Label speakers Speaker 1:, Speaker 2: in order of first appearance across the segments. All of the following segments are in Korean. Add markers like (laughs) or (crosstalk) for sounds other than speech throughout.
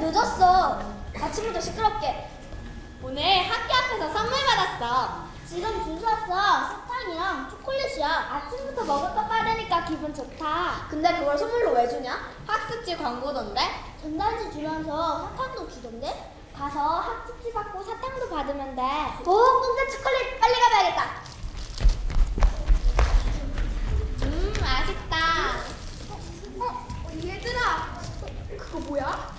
Speaker 1: 늦었어? 아침부터 시끄럽게. 오늘 학교 앞에서 선물 받았어. 지금 줄 섰어. 사탕이랑 초콜릿이야. 아침부터 먹을 거 빠르니까 기분 좋다. 근데 그걸 선물로 왜 주냐? 학습지 광고던데? 전단지 주면서 사탕도 주던데? 가서 학습지 받고 사탕도 받으면 돼. 오, 공짜 초콜릿 빨리 가봐야겠다. 음, 맛있다. 어, 얘들아, 그거 뭐야?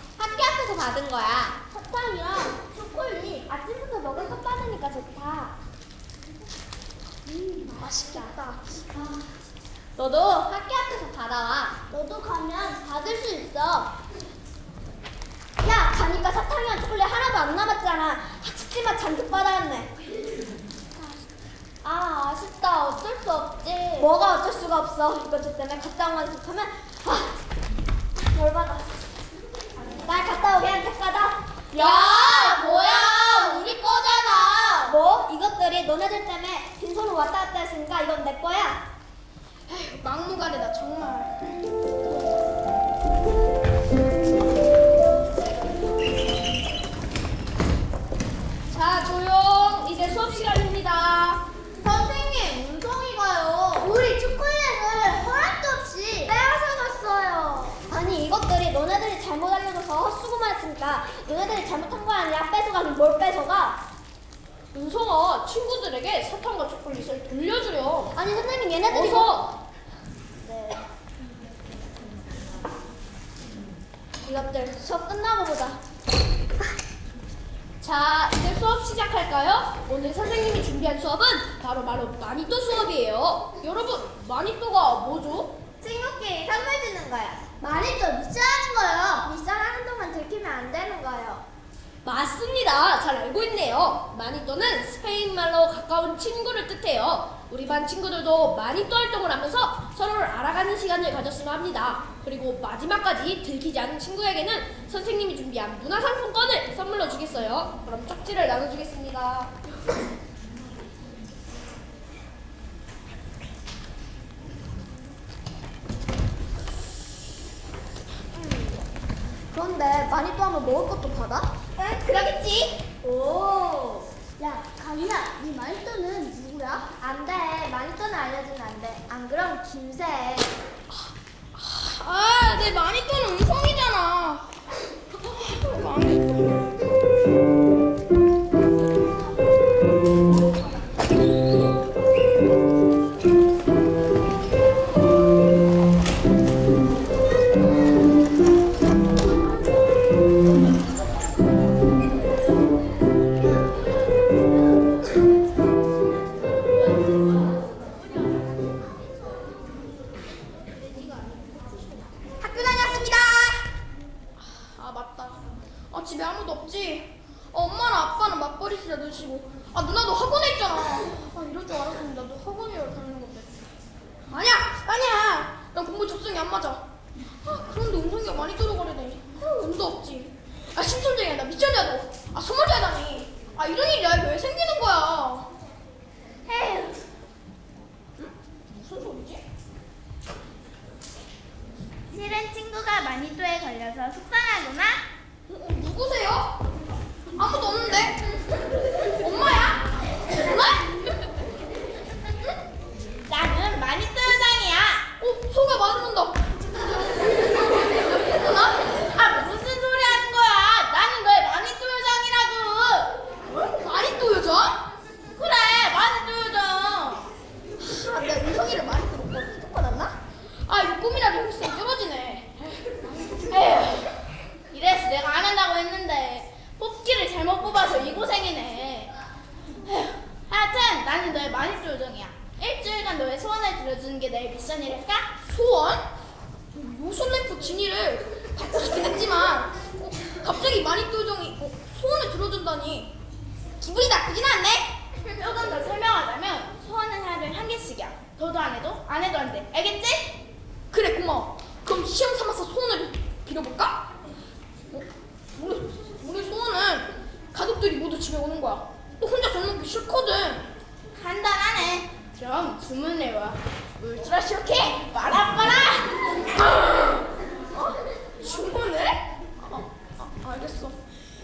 Speaker 1: 앞에서 받은 거야. 사탕이랑 초콜릿. 아침부터 먹을 거 빠르니까 좋다. 음, 맛있겠다. 너도 학교 앞에서 받아와. 너도 가면 받을 수 있어. 야, 가니까 사탕이랑 초콜릿 하나도 안 남았잖아. 학습지만 잔뜩 받아왔네. 아, 아쉽다. 어쩔 수 없지. 뭐가 어쩔 수가 없어. 이것들 때문에 갔다 온건 툭하면 아, 열받아. 날 갔다 오게 한 택가다. 야, 뭐야? 우리 거잖아. 뭐? 이것들이 너네들 때문에 빈손으로 왔다 갔다 했으니까 이건 내 거야. 에휴, 막무가내다 정말. 자, 조용. 이제 수업 시간입니다. 선생님, 운송이가요. 우리 초콜릿을 허락도 없이 빼앗아 갔어요. 아니, 이것들이 너네들이 잘못 알려줘서 헛수고만 했으니까 너네들이 잘못한 거 아니라 뺏어가긴 뭘 뺏어가?
Speaker 2: 은성아, 친구들에게 사탕과 초콜릿을 돌려주렴.
Speaker 1: 아니, 선생님, 얘네들이.
Speaker 2: 어서.
Speaker 1: 네. 이것들 수업 끝나고 보자.
Speaker 2: 자, 이제 수업 시작할까요? 오늘 선생님이 준비한 수업은 바로 바로 마니또 수업이에요. 여러분, 마니또가 뭐죠?
Speaker 1: 친구끼리 선물 주는 거야. 많이 또 미션하는 거요. 미션 동안 들키면 안 되는 거요.
Speaker 2: 맞습니다. 잘 알고 있네요. 마니또는 스페인 말로 가까운 친구를 뜻해요. 우리 반 친구들도 마니또 활동을 하면서 서로를 알아가는 시간을 가졌으면 합니다. 그리고 마지막까지 들키지 않은 친구에게는 선생님이 준비한 문화상품권을 선물로 주겠어요. 그럼 쪽지를 나눠주겠습니다.
Speaker 1: 그런데 많이 또 하면 먹을 것도 받아? 응, 그러겠지. 오. 야, 강이야, 네 마니또는 누구야? 안 돼, 마니또는 알려주면 안 돼. 안 그럼 김새.
Speaker 2: 아, 내 마니또는 은성이잖아.
Speaker 1: 학교 (laughs)
Speaker 2: 안 맞아. 아 그런데 은성이가 많이 들어가려니. 아 운도 없지. 아 심술쟁이야 나 미쳤냐고. 아 소문자다니. 아 이런 일이 왜 생기는 거야?
Speaker 1: 에휴.
Speaker 2: 무슨 소리지?
Speaker 1: 실은 친구가 마니또에 걸려서 속상하구나.
Speaker 2: 어, 어, 누구세요? 아무도 없는데. 엄마야? 엄마?
Speaker 1: 나는 마니또 여장이야.
Speaker 2: 어, 소가 맞는다. 누나?
Speaker 1: 아 무슨 소리 하는 거야? 나는 너의 마니또 여장이라고.
Speaker 2: 많이 또 여자?
Speaker 1: 그래 마니또 여장.
Speaker 2: 아, 내가 은성이를 많이 들었고 똑받았나? 아, 이거 꿈이라도 혹시 떨어지네.
Speaker 1: 에휴. 이래서 내가 안 한다고 했는데 뽑기를 잘못 뽑아서 이 고생이네. 에휴. 하여튼 나는 너의 마니또 요정이야. 일주일간 너의 소원을 들어주는 게 내 미션이랄까?
Speaker 2: 소원? 요술램프 진이를 받고 싶긴 했지만 어, 갑자기 많이 또 요정이 어, 소원을 들어준다니 기분이 나쁘진 않네.
Speaker 1: 조금 더 설명하자면 소원은 하루에 한 개씩이야. 더도 안 해도 안 해도 안 돼. 알겠지?
Speaker 2: 그래 고마워. 그럼 시험 삼아서 소원을 빌어볼까? 어, 우리 우리 소원은 가족들이 모두 집에 오는 거야. 또 혼자 돈 먹기 싫거든.
Speaker 1: 간단하네. 그럼 주문해와. 울트라 쇼킹 빠라빠라.
Speaker 2: 어? 주문해? 어, 어, 알겠어.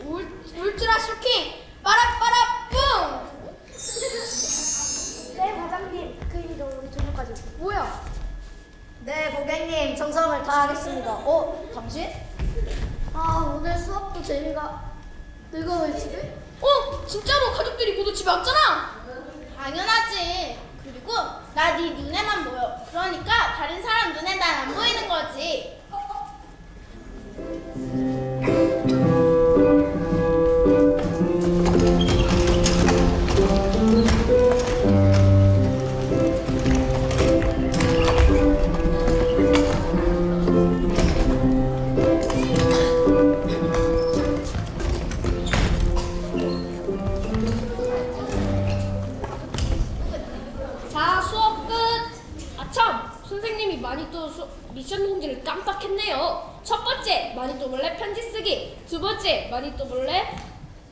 Speaker 2: 울, 울트라 쇼킹 빠라빠라 뿡!
Speaker 1: 네 과장님 그 일로 우리 저녁까지.
Speaker 2: 뭐야?
Speaker 1: 네 고객님 정성을 다하겠습니다. 어 당신? 아 오늘 수업도 재미가. 내가 왜 집에?
Speaker 2: 어? 진짜로 가족들이 모두 집에 왔잖아?
Speaker 1: 당연하지. 그리고 나 네 눈에만 보여. 그러니까 다른 사람 눈에 난 안 보이는 거지.
Speaker 3: 마니또 몰래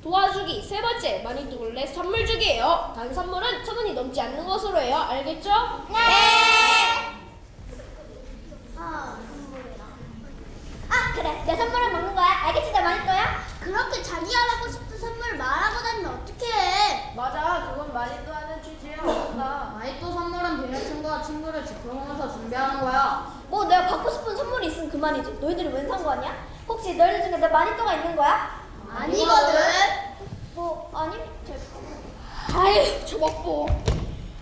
Speaker 3: 도와주기. 세 번째 마니또 몰래 선물 주기예요. 단 선물은 천 원이 넘지 않는 것으로 해요. 알겠죠?
Speaker 1: 네. 아 선물이라. 아 그래 내 선물은 먹는 거야. 알겠지 내 많이 거야? 그렇게 자기 하고 싶은 선물 말하고 다니면 어떡해?
Speaker 4: 맞아, 그건 많이 또 하는 취지야. 맞다. 많이 또 선물은 비밀 친구와 친구를 지켜보면서 준비하는 거야.
Speaker 1: 뭐 내가 받고 싶은 선물이 있으면 그만이지. 너희들이 웬 상관이야? 혹시 너희들 중에 내 마니또가 있는 거야?
Speaker 4: 아니거든.
Speaker 1: 뭐 아니?
Speaker 2: 아유 저 먹고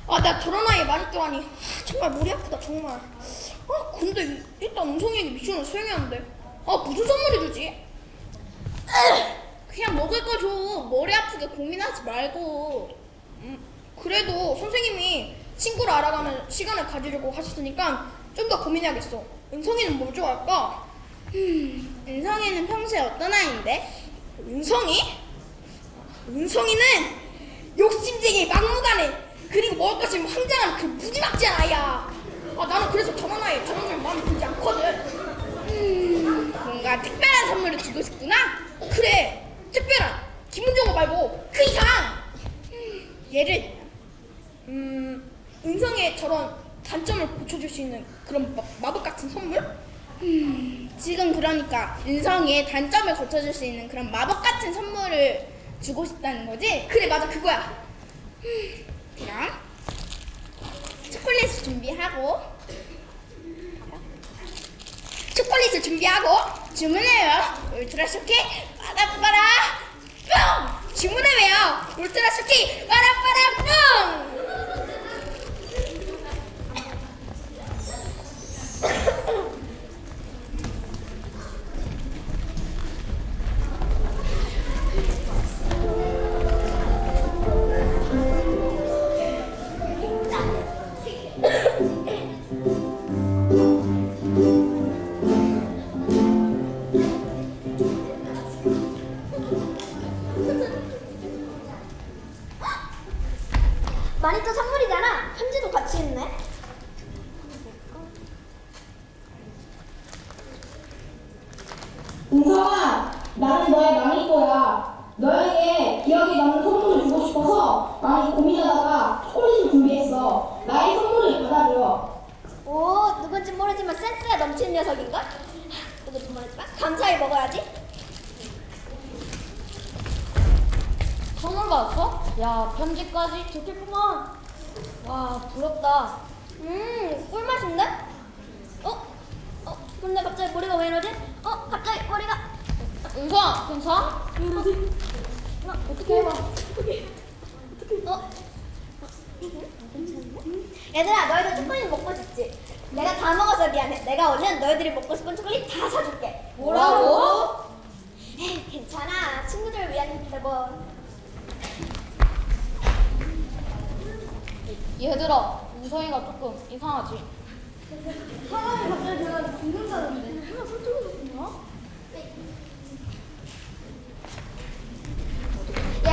Speaker 2: 아 저런 아이에 많이 떠하니 아, 정말 머리 아프다 정말 아 근데 이- 일단 은성이에게 미션을 수행해야 하는데 아 무슨 선물을 주지?
Speaker 4: 그냥 먹을 거 줘. 머리 아프게 고민하지 말고.
Speaker 2: 음, 그래도 선생님이 친구를 알아가는 시간을 가지려고 하셨으니까 좀 더 고민해야겠어 은성이는 뭐 좋아할까?
Speaker 4: 은성이는 평소에 어떤 아이인데?
Speaker 2: 은성이? 은성이는 욕심쟁이 막무가내 그리고 먹을 것 있으면 황당한 그 무지막지한 아이야 아 나는 그래서 저런 아이 저런 걸 마음에 들지 않거든
Speaker 4: 뭔가 특별한 선물을 주고 싶구나?
Speaker 2: 그래 특별한 거 말고 그 이상 음, 얘를 음 은성의 저런 단점을 고쳐줄 수 있는 그런 마, 마법 같은 선물?
Speaker 4: 지금 그러니까 은성이의 단점을 고쳐줄 수 있는 그런 마법 같은 선물을 주고 싶다는 거지?
Speaker 2: 그래 맞아 그거야
Speaker 4: 그럼 초콜릿을 준비하고
Speaker 2: 초콜릿을 준비하고
Speaker 4: 주문해요. 울트라 쇼키 빠라빠라 뿅!
Speaker 2: 주문을 외요 울트라 스키 빠라빠라 뿡
Speaker 5: 많이 고민하다가 초콜릿을 준비했어. 나의 선물을 받아줘.
Speaker 1: 오 누군지 모르지만 센스가 넘치는 녀석인가? 누군지 모르지만 감사히 먹어야지.
Speaker 3: 선물 받았어? 야 편지까지 좋겠구만. 와 부럽다.
Speaker 1: 음 꿀맛인데? 어? 어 근데 갑자기 머리가 왜 이러지? 어 갑자기 머리가
Speaker 3: 은서 괜찮아?
Speaker 1: 왜 이러지? 나 어떻게 해봐. 어떻게? 어? 얘들아 너희들 초콜릿 먹고 싶지? 내가 다 먹어서 미안해. 내가 얼른 너희들이 먹고 싶은 초콜릿 다 사줄게.
Speaker 3: 뭐라고?
Speaker 1: 에이 괜찮아. 친구들 을 위한 일인데 뭐.
Speaker 3: 얘들아 우성이가 조금 이상하지?
Speaker 1: 사람이 갑자기 제가 궁금하는데 하나 설득해줬구나.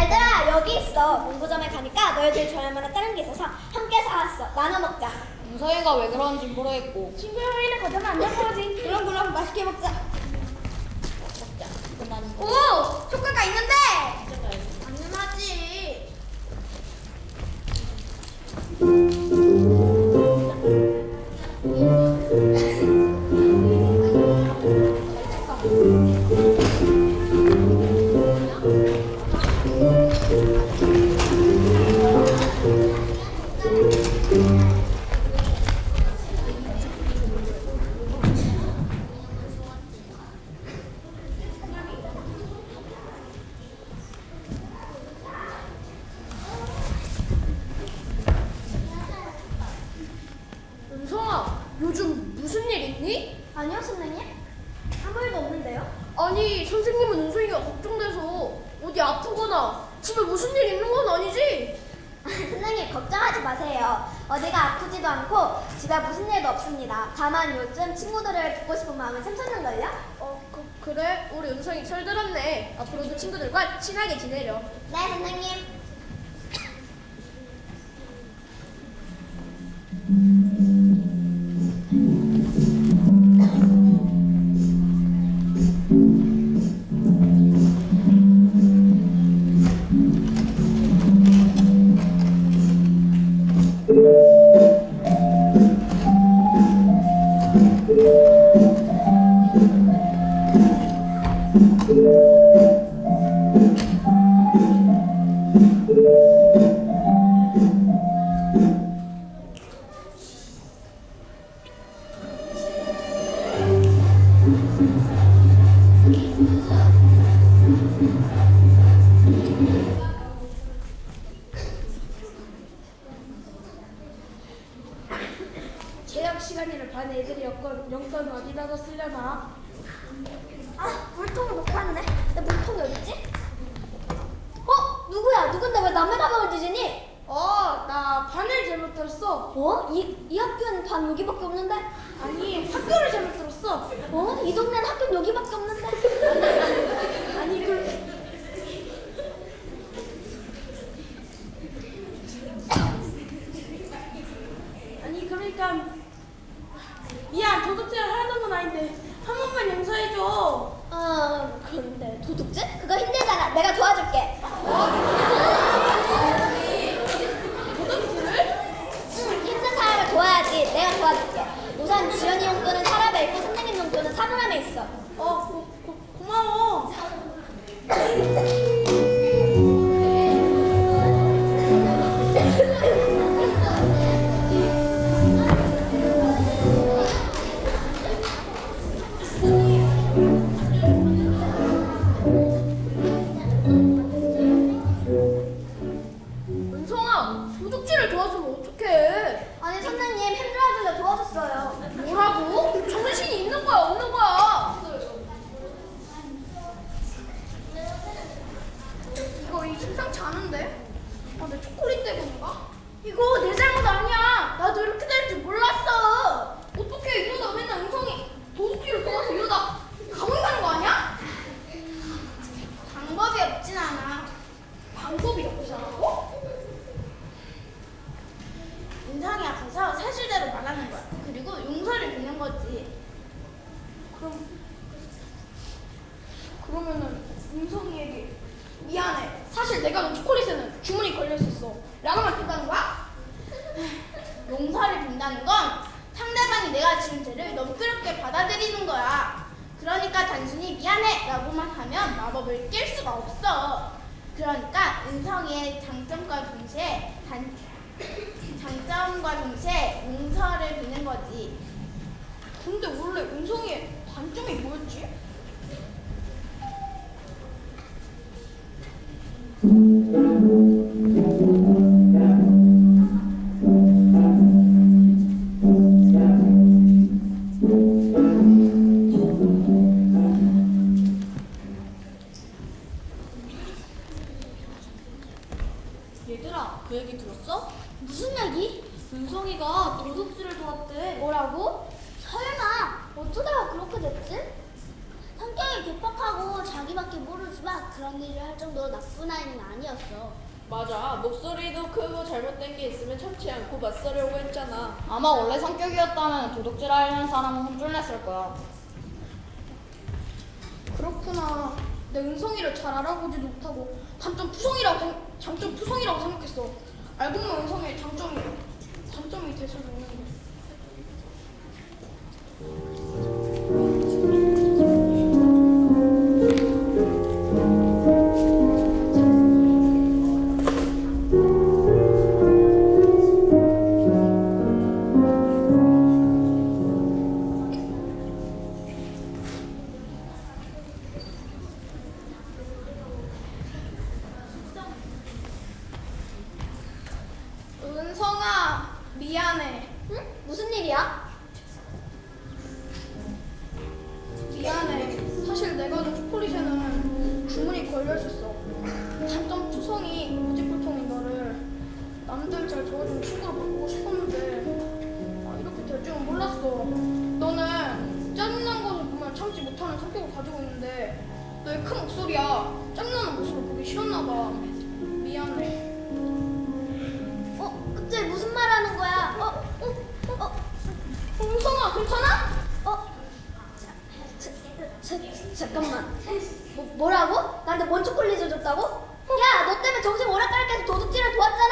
Speaker 1: 얘들아 여기 있어. 문구점에 가니까 너희들 좋아할 만한 다른 게 있어서 함께 사왔어. 나눠 먹자.
Speaker 3: 우성이가 왜 그런지 모르겠고
Speaker 1: 친구의 호의를 거절하면 안될 거지. 그럼 그럼 맛있게 먹자.
Speaker 3: 집에 무슨
Speaker 1: 일도 없습니다. 다만 요즘 친구들을 보고 싶은 마음은 샘솟는걸요?
Speaker 3: 어, 그, 그래? 우리 은성이 철들었네. 앞으로도 친구들과 친하게 지내려.
Speaker 1: 네, 선생님.
Speaker 2: 재학 시간이라 반 애들이 여권 영권 어디다가 쓰려나? 미안해 라고만
Speaker 4: 하면 마법을 깰 수가 없어. 그러니까 은성이의 장점과 동시에 단, 장점과 동시에 용서를 비는 거지.
Speaker 2: 근데 원래 은성이의 단점이 뭐였지?
Speaker 3: 얘들아, 그 얘기 들었어?
Speaker 1: 무슨 얘기?
Speaker 3: 은성이가 도둑질을 도왔대.
Speaker 1: 뭐라고? 설마 어쩌다가 그렇게 됐지? 성격이 괴팍하고 자기밖에 모르지만 그런 일을 할 정도로 나쁜 아이는 아니었어.
Speaker 3: 맞아, 목소리도 크고 잘못된 게 있으면 참지 않고 맞서려고 했잖아.
Speaker 6: 아마 원래 성격이었다면 도둑질 하려는 사람은 혼쭐 냈을 거야.
Speaker 2: 그렇구나. 내 은성이를 잘 알아보지도 못하고 단점 푸성이라고 생- 장점 푸성이라고 생각했어. 알고 보면 은성이의 장점이 단점이 될 수도 있는데. 좋아하는 친구로 바꾸고 싶었는데 아, 이렇게 될 줄은 몰랐어. 너는 짜증난 것을 보면 참지 못하는 성격을 가지고 있는데 너의 큰 목소리야 짜증나는 모습을 보기 싫었나 봐. 미안해.
Speaker 1: 어? 갑자기 무슨 말 하는 거야? 어? 어? 어?
Speaker 2: 은성아 괜찮아?
Speaker 1: 어? 자, 자, 자, 잠깐만. 뭐, 뭐라고? 나한테 뭔 초콜릿을 줬다고? 야, 너 때문에 정신 오락가락해서 도둑질을 도왔잖아.